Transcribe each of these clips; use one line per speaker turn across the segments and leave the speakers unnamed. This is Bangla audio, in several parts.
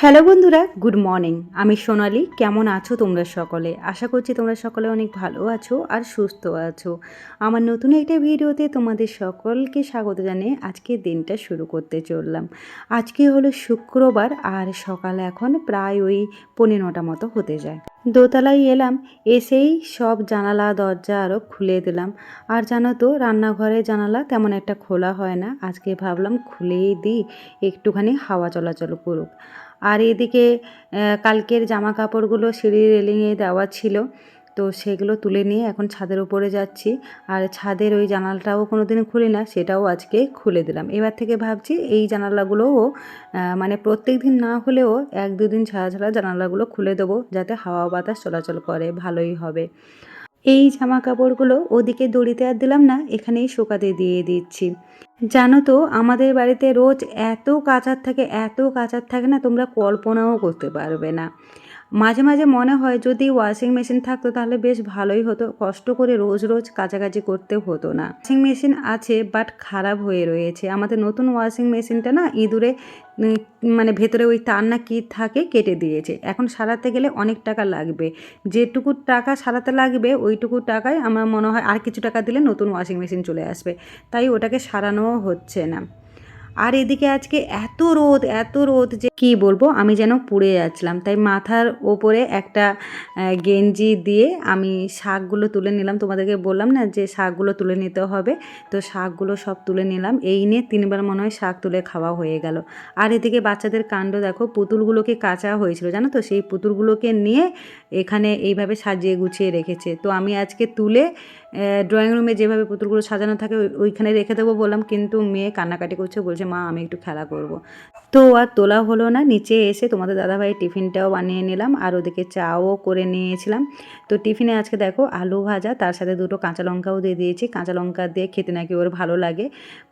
হ্যালো বন্ধুরা, গুড মর্নিং। আমি সোনালি, কেমন আছো তোমরা সকলে? আশা করছি তোমরা সকলে অনেক ভালো আছো আর সুস্থ আছো। আমার নতুন একটা ভিডিওতে তোমাদের সকলকে স্বাগত জানিয়ে আজকে দিনটা শুরু করতে চললাম। আজকে হলো শুক্রবার আর সকাল এখন প্রায় ওই পনেরো নটা মতো হতে যায়। দোতলায় এলাম, এসেই সব জানালা, দরজা আরও খুলে দিলাম। আর জানো তো রান্নাঘরে জানালা তেমন একটা খোলা হয় না। আজকে ভাবলাম খুলেই দিই, একটুখানি হাওয়া চলাচল করুক। আর এদিকে কালকের জামা কাপড়গুলো সিঁড়ির রেলিংয়ে দেওয়া ছিল। তো সেগুলো তুলে নিয়ে এখন ছাদের উপরে যাচ্ছি। আর ছাদের ওই জানালাটাও কোনো দিন খুলি না, সেটাও আজকে খুলে দিলাম। এবার থেকে ভাবছি এই জানালাগুলোও মানে প্রত্যেক দিন না হলেও এক দুদিন ছাড়া ছাড়া জানালাগুলো খুলে দেবো, যাতে হাওয়া বাতাস চলাচল করে, ভালোই হবে। এই জামা কাপড়গুলো ওদিকে দড়িতে আর দিলাম না, এখানেই শোকাতে দিয়ে দিচ্ছি। জানো তো, আমাদের বাড়িতে রোজ এত কাচার থাকে, এত কাচার থাকে না, তোমরা কল্পনাও করতে পারবে না। মাঝে মাঝে মনে হয় যদি ওয়াশিং মেশিন থাকতো তাহলে বেশ ভালোই হতো। কষ্ট করে রোজ রোজ কাচাকাচি করতে হতো না। ওয়াশিং মেশিন আছে বাট খারাপ হয়ে রয়েছে। আমাদের নতুন ওয়াশিং মেশিনটা না ইঁদুরে মানে ভেতরে ওই তার না কি থাকে কেটে দিয়েছে। এখন সারাতে গেলে অনেক টাকা লাগবে। যেটুকু টাকা সারাতে লাগবে, ওইটুকু টাকায় আমার মনে হয় আর কিছু টাকা দিলে নতুন ওয়াশিং মেশিন চলে আসবে। তাই ওটাকে সারানোও হচ্ছে না। আর এদিকে আজকে এত রোদ এত রোদ যে কি বলব, আমি যেন পুড়ে যাচ্ছিলাম। তাই মাথার ওপরে একটা গেঞ্জি দিয়ে আমি শাকগুলো তুলে নিলাম। তোমাদেরকে বললাম না যে শাকগুলো তুলে নিতে হবে? তো শাকগুলো সব তুলে নিলাম। এই নিয়ে তিনবার মনে হয় শাক তুলে খাওয়া হয়ে গেল। আর এদিকে বাচ্চাদের কাণ্ড দেখো পুতুলগুলোকে কাঁচা হয়েছিল জানো তো? সেই পুতুলগুলোকে নিয়ে এখানে এইভাবে সাজিয়ে গুছিয়ে রেখেছে। তো আমি আজকে তুলে ড্রয়িং রুমে যেভাবে পুতুলগুলো সাজানো থাকে ওইখানে রেখে দেবো বললাম, কিন্তু মেয়ে কান্নাকাটি করছে, বলছে, মা, আমি একটু খেলা করব। তো আর তোলা হলো না, নিচে এসে তোমাদের দাদাভাই টিফিনটাও বানিয়ে নিলাম, আর ওদিকে চাও করে নিয়েছিলাম। তো টিফিনে আজকে দেখো, আলু ভাজা, তার সাথে দুটো কাঁচা লঙ্কাও দিয়ে দিয়েছি। কাঁচা লঙ্কা দিয়ে খেতে নাকি ওর ভালো লাগে।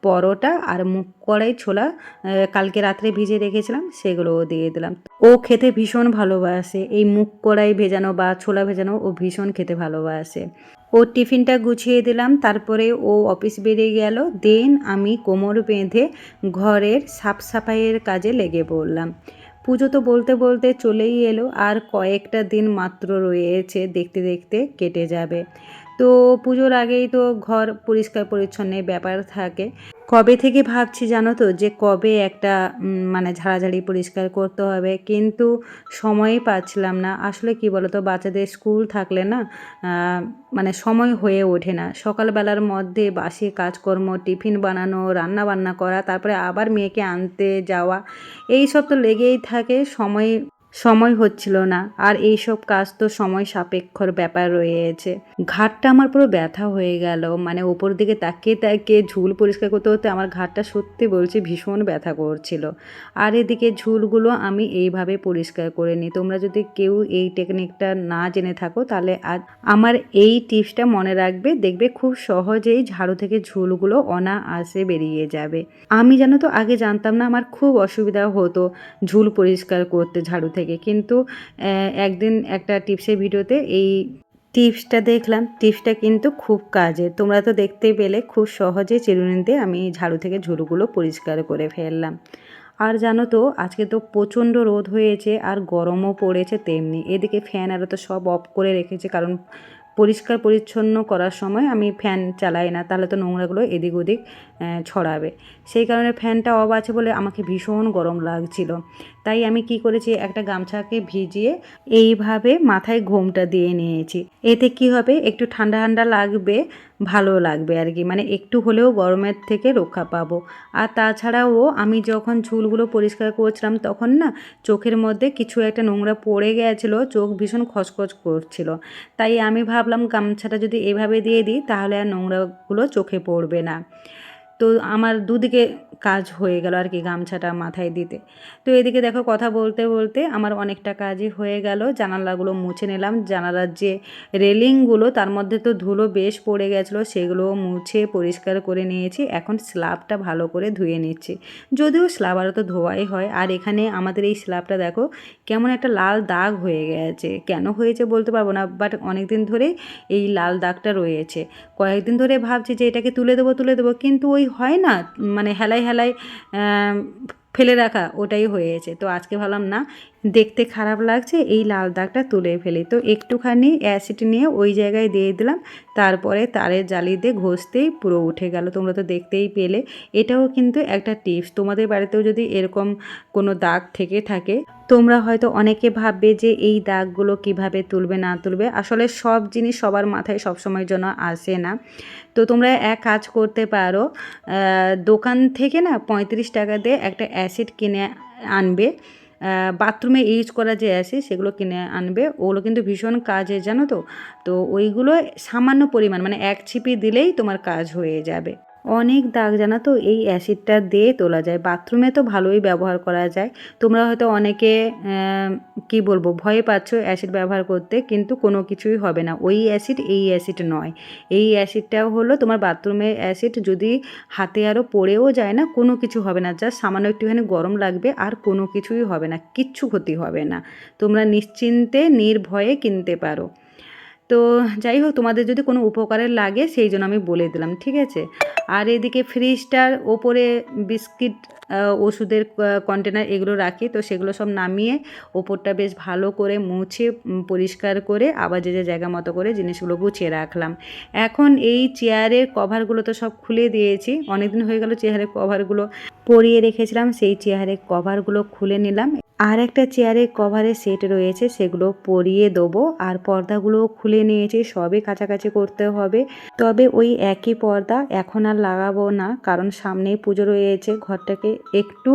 পরোটা আর মুগ কড়াই ছোলা কালকে রাত্রে ভিজে রেখেছিলাম, সেগুলোও দিয়ে দিলাম। ও খেতে ভীষণ ভালোবাসে, এই মুগ কড়াই ভেজানো বা ছোলা ভেজানো, ও ভীষণ খেতে ভালোবাসে। ও টিফিনটা গুছিয়ে দিলাম, তারপরে ও অফিস বেরিয়ে গেল। দেন আমি কোমর বেঁধে ঘরের সাফ সাফাইয়ের কাজে লেগে পড়লাম। পুজো তো বলতে বলতে চলেই এলো, আর কয়েকটা দিন মাত্র রয়েছে, দেখতে দেখতে কেটে যাবে। তো পুজোর আগেই তো ঘর পরিষ্কার পরিচ্ছন্নের ব্যাপার থাকে। কবে থেকে ভাবছি জানো তো যে কবে একটা মানে ঝাড়াঝাড়ি পরিষ্কার করতে হবে। কিন্তু সময়ই পাচ্ছিলাম না। আসলে কি বলতো, বাচ্চাদের স্কুল থাকলে না মানে সময় হয়ে ওঠে না। সকালবেলার মধ্যে বাসি কাজকর্ম, টিফিন বানানো, রান্না বান্না করা, তারপরে আবার মেয়েকে আনতে যাওয়া এই সব তো লেগেই থাকে। সময় সময় হচ্ছিল না, আর এই সব কাজ তো সময় সাপেক্ষর ব্যাপার রয়েছে। ঘাটটা আমার পুরো ব্যথা হয়ে গেল মানে ওপর দিকে তাকিয়ে তাকিয়ে ঝুল পরিষ্কার করতে করতে আমার ঘাটটা সত্যি বলছি ভীষণ ব্যথা করছিল। আর এদিকে ঝুলগুলো আমি এইভাবে পরিষ্কার করে নিই। তোমরা যদি কেউ এই টেকনিকটা না জেনে থাকো, তাহলে আজ আমার এই টিপসটা মনে রাখবে। দেখবে খুব সহজেই ঝাড়ু থেকে ঝুলগুলো অনায়াসে বেরিয়ে যাবে। আমি জানো তো আগে জানতাম না, আমার খুব অসুবিধা হতো ঝুল পরিষ্কার করতে ঝাড়ু থেকে। কিন্তু একদিন একটা টিপসের ভিডিওতে এই টিপসটা দেখলাম। টিপসটা কিন্তু খুব কাজে। তোমরা তো দেখতে পেলে, খুব সহজে চিরুনি দিয়ে আমি ঝাড়ু থেকে ঝুড়ুগুলো পরিষ্কার করে ফেললাম। আর জানো তো, আজকে তো প্রচণ্ড রোদ হয়েছে আর গরমও পড়েছে তেমনি। এদিকে ফ্যান আরও তো সব অফ করে রেখেছে কারণ পরিষ্কার পরিচ্ছন্ন করার সময় আমি ফ্যান চালাই না, তাহলে তো নোংরাগুলো এদিক ওদিক ছড়াবে। সেই কারণে ফ্যানটা অব আছে বলে আমাকে ভীষণ গরম লাগছিল। তাই আমি কি করেছি, একটা গামছাকে ভিজিয়ে এইভাবে মাথায় ঘোমটা দিয়ে নিয়েছি। এতে কি হবে, একটু ঠান্ডা ঠান্ডা লাগবে ভালো লাগবে আর কি। মানে একটু হলেও গরমের থেকে রক্ষা পাবো। আর তাছাড়াও আমি যখন চুলগুলো পরিষ্কার করছিলাম তখন না চোখের মধ্যে কিছু একটা নোংরা পড়ে গেছিল, চোখ ভীষণ খসখস করছিল। তাই আমি ভাবলাম গামছাটা যদি এভাবে দিয়ে দিই তাহলে আর নোংরাগুলো চোখে পড়বে না। তো আমার দুদিকে কাজ হয়ে গেল আর কি গামছাটা মাথায় দিতে। তো এদিকে দেখো কথা বলতে বলতে আমার অনেকটা কাজই হয়ে গেল। জানালাগুলো মুছে নিলাম। জানালার যে রেলিংগুলো, তার মধ্যে তো ধুলো বেশ পড়ে গেছিল, সেগুলো মুছে পরিষ্কার করে নিয়েছি। এখন স্ল্যাবটা ভালো করে ধুয়ে নিচ্ছি। যদিও স্ল্যাব আরও তো ধোয়াই হয়। আর এখানে আমাদের এই স্ল্যাবটা দেখো, কেমন একটা লাল দাগ হয়ে গেছে। কেন হয়েছে বলতে পারব না, বাট অনেক দিন ধরেই এই লাল দাগটা রয়েছে। কয়েকদিন ধরে ভাবছি যে এটাকে তুলে দেবো তুলে দেবো, কিন্তু ওই হয় না মানে হেলাই হেলাই ফেলে রাখা ওটাই হয়েছে তো আজকে ভাবলাম না দেখতে খারাপ লাগছে, এই লাল দাগটা তুলে ফেলি। তো একটুখানি অ্যাসিড নিয়ে ওই জায়গায় দিয়ে দিলাম, তারপরে তারের জালি দিয়ে ঘষতেই পুরো উঠে গেল। তোমরা তো দেখতেই পেলে। এটাও কিন্তু একটা টিপস তোমাদের বাড়িতেও যদি এরকম কোনো দাগ থেকে থাকে, তোমরা হয়তো অনেকে ভাববে যে এই দাগগুলো কীভাবে তুলবে, না তুলবে। আসলে সব জিনিস সবার মাথায় সবসময়ের জন্য আসে না। তো তোমরা এক কাজ করতে পারো দোকান থেকে না পঁয়ত্রিশ টাকা দিয়ে একটা অ্যাসিড কিনে আনবে। বাথরুমে ইউজ করা যে আছে সেগুলো কিনে আনবে, ওগুলো কিন্তু ভীষণ কাজে, জানো তো? তো ওইগুলো সামান্য পরিমাণ মানে এক ছিপি দিলেই তোমার কাজ হয়ে যাবে। অনেক দাগ জানা তো? এই অ্যাসিডটা দিয়ে তোলা যায়। বাথরুমে তো ভালোই ব্যবহার করা যায়। তোমরা হয়তো অনেকে কি বলব, ভয় পাচ্ছ অ্যাসিড ব্যবহার করতে, কিন্তু কোনো কিছুই হবে না। ওই অ্যাসিড এই অ্যাসিড নয়। এই অ্যাসিডটাও হলো তোমার বাথরুমের অ্যাসিড যদি হাতে আরও পড়েও যায় না, কোনো কিছু হবে না। জাস্ট সামান্য একটুখানি গরম লাগবে আর কোনো কিছুই হবে না। কিচ্ছু ক্ষতি হবে না। তোমরা নিশ্চিন্তে, নির্ভয়ে কিনতে পারো। তো যাই হোক, তোমাদের যদি কোনো উপকারের লাগে, সেই জন্য আমি বলে দিলাম, ঠিক আছে? আর এদিকে ফ্রিজটার ওপরে বিস্কিট ওষুধের কন্টেনার এগুলো রাখি। তো সেগুলো সব নামিয়ে ওপরটা বেশ ভালো করে মুছে পরিষ্কার করে আবার যে যে জায়গা মতো করে জিনিসগুলো গুছিয়ে রাখলাম। এখন এই চেয়ারের কভারগুলো তো সব খুলে দিয়েছি। অনেকদিন হয়ে গেল চেয়ারের কভারগুলো পরিয়ে রেখেছিলাম, সেই চেয়ারের কভারগুলো খুলে নিলাম। আর একটা চেয়ারের কভারের সেট রয়েছে, সেগুলো পরিয়ে দেবো। আর পর্দাগুলো খুলে নিয়েছি, সবই কাছাকাছি করতে হবে। তবে ওই একই পর্দা এখন আর লাগাবো না, কারণ সামনেই পুজো রয়েছে, ঘরটাকে একটু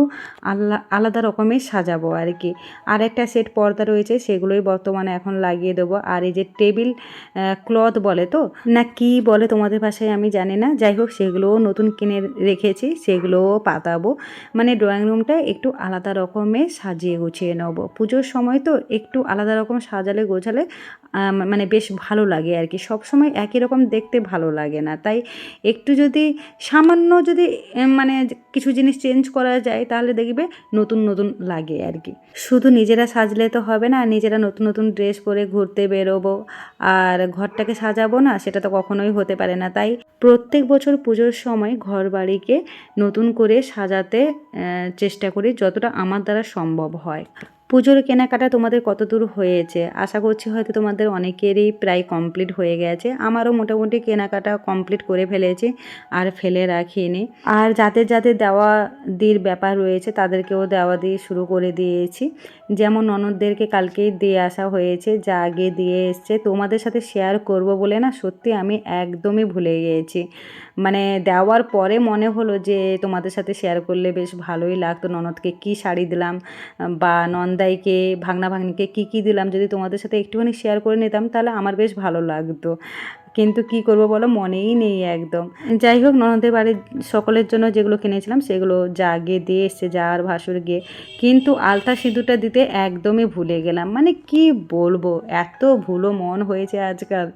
আল্লা, আলাদা রকমের সাজাবো আর কি। আর একটা সেট পর্দা রয়েছে, সেগুলোই বর্তমানে এখন লাগিয়ে দেবো। আর এই যে টেবিল ক্লথ বলে তো? না কি বলে তোমাদের ভাষায় আমি জানি না। যাই হোক, সেগুলোও নতুন কিনে রেখেছি, সেগুলোও পাতাবো। মানে ড্রয়িং রুমটা একটু আলাদা রকমের সাজিয়ে গুছিয়ে নেব। পুজোর সময় তো একটু আলাদা রকম সাজালে গোছালে মানে বেশ ভালো লাগে আর কি। সব সময় একই রকম দেখতে ভালো লাগে না। তাই একটু যদি সামান্য যদি মানে কিছু জিনিস চেঞ্জ করা যায়, তাহলে দেখবে নতুন নতুন লাগে আর কি। শুধু নিজেরা সাজলে তো হবে না, নিজেরা নতুন নতুন ড্রেস পরে ঘুরতে বেরোবো, আর ঘরটাকে সাজাবো না, সেটা তো কখনোই হতে পারে না। তাই প্রত্যেক বছর পুজোর সময় ঘর বাড়িকে নতুন করে সাজাতে চেষ্টা করি, যতটা আমার দ্বারা সম্ভব হয়। পুজোর কেনাকাটা তোমাদের কত দূর হয়েছে? আশা করছি হয়তো তোমাদের অনেকেরই প্রায় কমপ্লিট হয়ে গেছে। আমারও মোটামুটি কেনাকাটা কমপ্লিট করে ফেলেছি, আর ফেলে রাখিনি। আর যাদের যাদের দেওয়া দির ব্যাপার রয়েছে, তাদেরকেও দেওয়া দিয়ে শুরু করে দিয়েছি। যেমন ননদদেরকে কালকেই দিয়ে আসা হয়েছে, যা আগে দিয়ে এসছে। তোমাদের সাথে শেয়ার করব বলে না, সত্যি আমি একদমই ভুলে গিয়েছি মানে দেওয়ার পরে মনে হলো যে তোমাদের সাথে শেয়ার করলে বেশ ভালোই লাগতো। ননদকে কি শাড়ি দিলাম? বা নন্দাইকে, ভাগনা ভাগ্নিকে কি কি দিলাম? যদি তোমাদের সাথে একটুখানি শেয়ার করে নিতাম, তাহলে আমার বেশ ভালো লাগতো। কিন্তু কি করব বলো? মনেই নেই একদম। যাই হোক, ননদের বাড়ির সকলের জন্য যেগুলো কিনেছিলাম, সেগুলো যা গিয়ে দিয়ে এসছে, যা আর ভাসুর গিয়ে। কিন্তু আলতা সিঁদুরটা দিতে একদমই ভুলে গেলাম। মানে কি বলব? এত ভুলো মন হয়েছে আজকাল।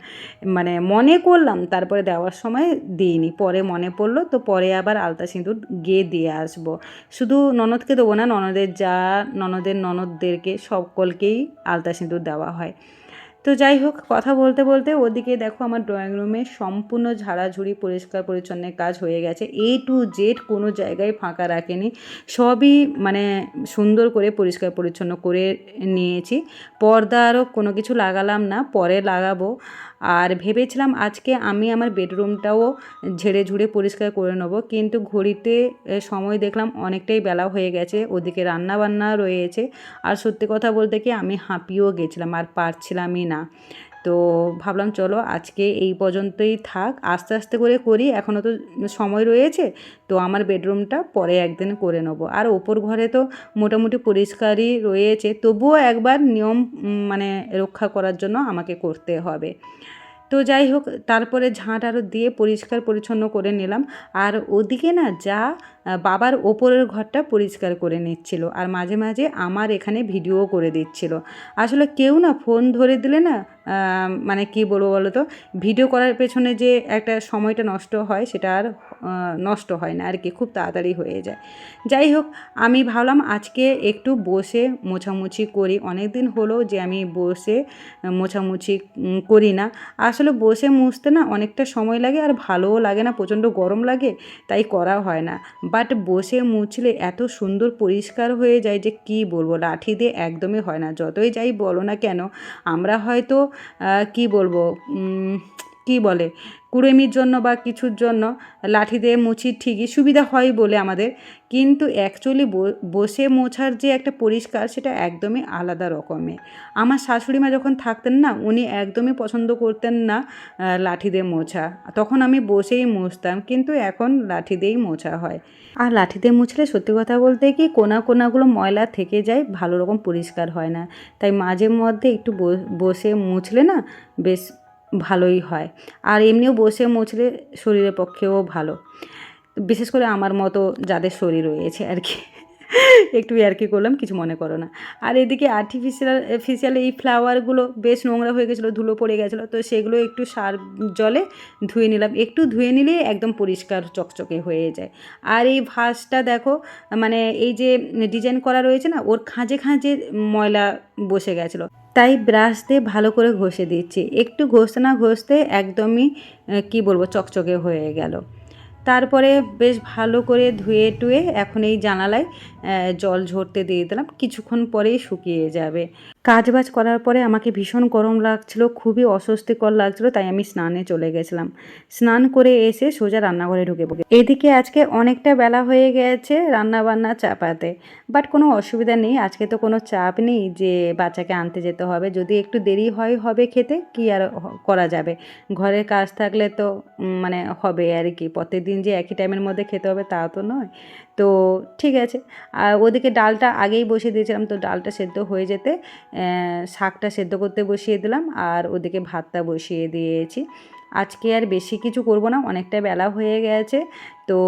মানে মনে করলাম, তারপরে দেওয়ার সময় দিইনি। পরে মনে পড়ল, তো পরে আবার আলতা সিঁদুর গিয়ে দিয়ে আসব। শুধু ননদকে দেবো না, ননদের যা, ননদের ননদদেরকে, সকলকেই আলতা সিঁদুর দেওয়া হয়। তো যাই হোক, কথা বলতে বলতে ওদিকে দেখো আমার ড্রয়িং রুমে সম্পূর্ণ ঝাড়াঝুড়ি, পরিষ্কার পরিচ্ছন্নের কাজ হয়ে গেছে। এ টু জেড কোনো জায়গায় ফাঁকা রাখেনি। সবই মানে সুন্দর করে পরিষ্কার পরিচ্ছন্ন করে নিয়েছি। পর্দা আরও কোনো কিছু লাগালাম না, পরে লাগাবো। আর ভেবেছিলাম আজকে আমি আমার বেডরুমটাও ঝেড়ে ঝুড়ে পরিষ্কার করে নেব, কিন্তু ঘড়িতে সময় দেখলাম অনেকটাই বেলা হয়ে গেছে, ওদিকে রান্না বান্না রয়েছে। আর সত্যি কথা বলতে কি আমি হাঁপিয়েও গেছিলাম আর পারছিলামই না। তো ভাবলাম চলো আজকে এই পর্যন্তই থাক। আস্তে আস্তে করে করি, এখনও তো সময় রয়েছে, তো আমার বেডরুমটা পরে একদিন করে নেব। আর ওপর ঘরে তো মোটামুটি পরিষ্কারই রয়েছে, তবুও একবার নিয়ম মানে রক্ষা করার জন্য আমাকে করতে হবে। তো যাই হোক, তারপরে ঝাঁট আরও দিয়ে পরিষ্কার পরিচ্ছন্ন করে নিলাম। আর ওদিকে না যা বাবার ওপরের ঘরটা পরিষ্কার করে নিচ্ছিল, আর মাঝে মাঝে আমার এখানে ভিডিও করে দিচ্ছিল। আসলে কেউ না ফোন ধরে দিলে না মানে কি বলব বলো তো ভিডিও করার পেছনে যে একটা সময়টা নষ্ট হয়, সেটা আর নষ্ট হয় না, আর কি, খুব তাড়াতাড়ি হয়ে যায়। যাই হোক, আমি ভাবলাম আজকে একটু বসে মোছামুছি করি। অনেক দিন হলো যে আমি বসে মোছামুছি করি না। আসলে বসে মুছতে না অনেকটা সময় লাগে আর ভালোও লাগে না, প্রচণ্ড গরম লাগে, তাই করা হয় না। বাট বসে মুছলে এত সুন্দর পরিষ্কার হয়ে যায় যে কি বলব, লাঠি দিয়ে একদমই হয় না। যতই যাই বলো না কেন, আমরা হয়তো কি বলব? কি বলে? কুড়েমির জন্য বা কিছুর জন্য লাঠি দিয়ে মুছি ঠিকই সুবিধা হয় বলে আমাদের। কিন্তু অ্যাকচুয়ালি বসে মোছার যে একটা পরিষ্কার সেটা একদমই আলাদা রকমের আমার শাশুড়ি মা যখন থাকতেন না, উনি একদমই পছন্দ করতেন না লাঠি দিয়ে মোছা। তখন আমি বসেই মুছতাম, কিন্তু এখন লাঠি দিয়েই মোছা হয়। আর লাঠি দিয়ে মুছলে সত্যি কথা বলতে কি, কোনা কোনাগুলো ময়লা থেকে যায়, ভালো রকম পরিষ্কার হয় না। তাই মাঝে মধ্যে একটু বসে মুছলে না, বেশ ভালোই হয়। আর এমনিও বসে মুছলে শরীরের পক্ষেও ভালো। বিশেষ করে আমার মতো যাদের শরীর রয়েছে আর কি। একটু আর কি করলাম, কিছু মনে করো না। আর এদিকে আর্টিফিশিয়াল ফিশিয়াল এই ফ্লাওয়ারগুলো বেশ নোংরা হয়ে গেছিল, ধুলো পড়ে গেছিল, তো সেগুলো একটু সার জলে ধুয়ে নিলাম। একটু ধুয়ে নিলেই একদম পরিষ্কার চকচকে হয়ে যায়। আর এই ভাসটা দেখো মানে এই যে ডিজাইন করা রয়েছে না, ওর খাঁজে খাঁজে ময়লা বসে গেছিল। তাই ব্রাশ দিয়ে ভালো করে ঘষে দিচ্ছি। একটু ঘষতে না ঘষতে একদমই, কি বলব, চকচকে হয়ে গেল। তারপরে বেশ ভালো করে ধুয়ে টুয়ে এখন এই জানালায় জল ঝরতে দিয়ে দিলাম। কিছুক্ষণ পরেই শুকিয়ে যাবে। কাজবাজ করার পরে আমাকে ভীষণ গরম লাগছিল, খুবই অস্বস্তিকর লাগছিল, তাই আমি স্নানে চলে গেছিলাম। স্নান করে এসে সোজা রান্নাঘরে ঢুকে পড়ি। এদিকে আজকে অনেকটা বেলা হয়ে গেছে রান্না বান্না চাপাতে, বাট কোনো অসুবিধা নেই, আজকে তো কোনো চাপ নেই যে বাচ্চাকে আনতে যেতে হবে। যদি একটু দেরি হয়, হবে খেতে, কি আর করা যাবে? ঘরের কাজ থাকলে তো মানে হবে আর কি। প্রত্যেকদিন যে একই টাইমের মধ্যে খেতে হবে, তা তো নয়। তো ঠিক আছে। আর ওদিকে ডালটা আগেই বসিয়ে দিয়েছিলাম, তো ডালটা সেদ্ধ হয়ে যেতে শাকটা সেদ্ধ করতে বসিয়ে দিলাম, আর ওদিকে ভাতটা বসিয়ে দিয়েছি। আজকে আর বেশি কিছু করব না, অনেকটা বেলা হয়ে গেছে, তো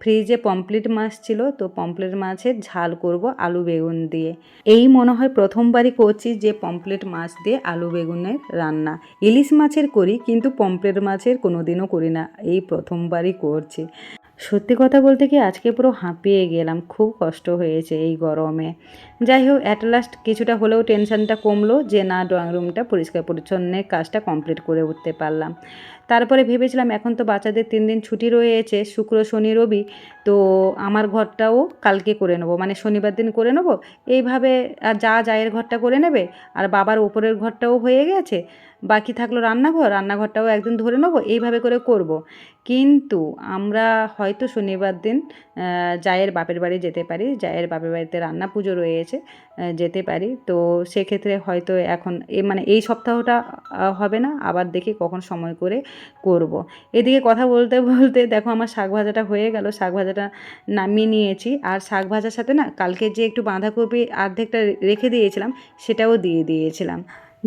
ফ্রিজে পমপ্লেট মাছ ছিল, তো পমপ্লেট মাছের ঝাল করব আলু বেগুন দিয়ে। এই মনে হয় প্রথমবারই করছি যে পমপ্লেট মাছ দিয়ে আলু বেগুনের রান্না। ইলিশ মাছের করি, কিন্তু পমপ্লেট মাছের কোনো দিনও করি না, এই প্রথমবারই করছি। সত্যি কথা বলতে কি আজকে পুরো হাঁপিয়ে গেলাম, খুব কষ্ট হয়েছে এই গরমে। যাই হোক অ্যাট লাস্ট কিছুটা হলেও টেনশনটা কমলো যে না ড্রয়িং রুমটা পরিষ্কার পরিচ্ছন্নের কাজটা কমপ্লিট করে উঠতে পারলাম। তারপরে ভেবেছিলাম এখন তো বাচ্চাদের তিন দিন ছুটি রয়েছে, শুক্র, শনি, রবি, তো আমার ঘরটাও কালকে করে নেব মানে শনিবার দিন করে নেব এইভাবে আর যা জায়ের ঘরটা করে নেবে, আর বাবার ওপরের ঘরটাও হয়ে গেছে, বাকি থাকল রান্নাঘর, রান্নাঘরটাও একদিন ধরে নেব, এইভাবে করে করব। কিন্তু আমরা হয়তো শনিবার দিন জায়ের বাপের বাড়ি যেতে পারি, জায়ের বাপের বাড়িতে রান্না পুজো রয়েছে যেতে পারি। তো সেক্ষেত্রে হয়তো এখন এ মানে এই সপ্তাহটা হবে না। আবার দেখি কখন সময় করে করব। এদিকে কথা বলতে বলতে দেখো আমার শাক ভাজাটা হয়ে গেল। শাক ভাজাটা নামিয়ে নিয়েছি। আর শাক ভাজার সাথে না কালকে যে একটু বাঁধাকপি অর্ধেকটা রেখে দিয়েছিলাম, সেটাও দিয়ে দিয়েছিলাম।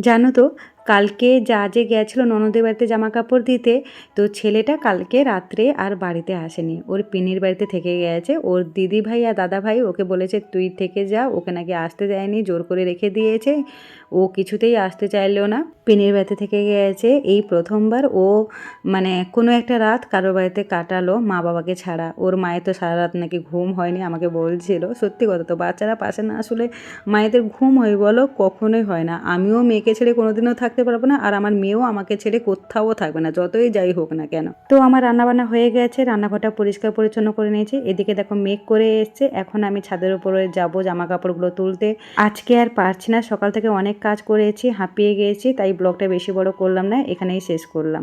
জানো তো কালকে যা যে গেছিল ননদের বাড়িতে জামা কাপড় দিতে, তো ছেলেটা কালকে রাত্রে আর বাড়িতে আসেনি। ওর পিনির বাড়িতে থেকে গেছে। ওর দিদি ভাই আর দাদা ভাই ওকে বলেছে, তুই থেকে যা, ওকে নাকি আসতে দেয়নি, জোর করে রেখে দিয়েছে। ও কিছুতেই আসতে চাইলো না। পিনির বাড়িতে থেকে গেছে। এই প্রথমবার ও মানে কোনো একটা রাত কারোর বাড়িতে কাটালো মা বাবাকে ছাড়া। ওর মায়ের তো সারা রাত নাকি ঘুম হয়নি, আমাকে বলছিল। সত্যি কথা তো, বাচ্চারা পাশে না আসলে মায়েদের ঘুম হয় বলো, কখনোই হয় না। আমিও মেয়েকে ছেড়ে কোনোদিনও থাকতে পারব না, আর আমার মেয়েও আমাকে ছেড়ে কোথাও থাকবে না, যতই যাই হোক না কেন। তো আমার রান্নাবান্না হয়ে গেছে, রান্নাঘরটা পরিষ্কার পরিচ্ছন্ন করে নিয়েছি। এদিকে দেখো মেঘ করে এসছে, এখন আমি ছাদের উপরে যাব জামা কাপড়গুলো তুলতে। আজকে আর পারছি না, সকাল থেকে অনেক কাজ করেছি, হাঁপিয়ে গিয়েছি তাই ব্লগটা বেশি বড় করলাম না, এখানেই শেষ করলাম।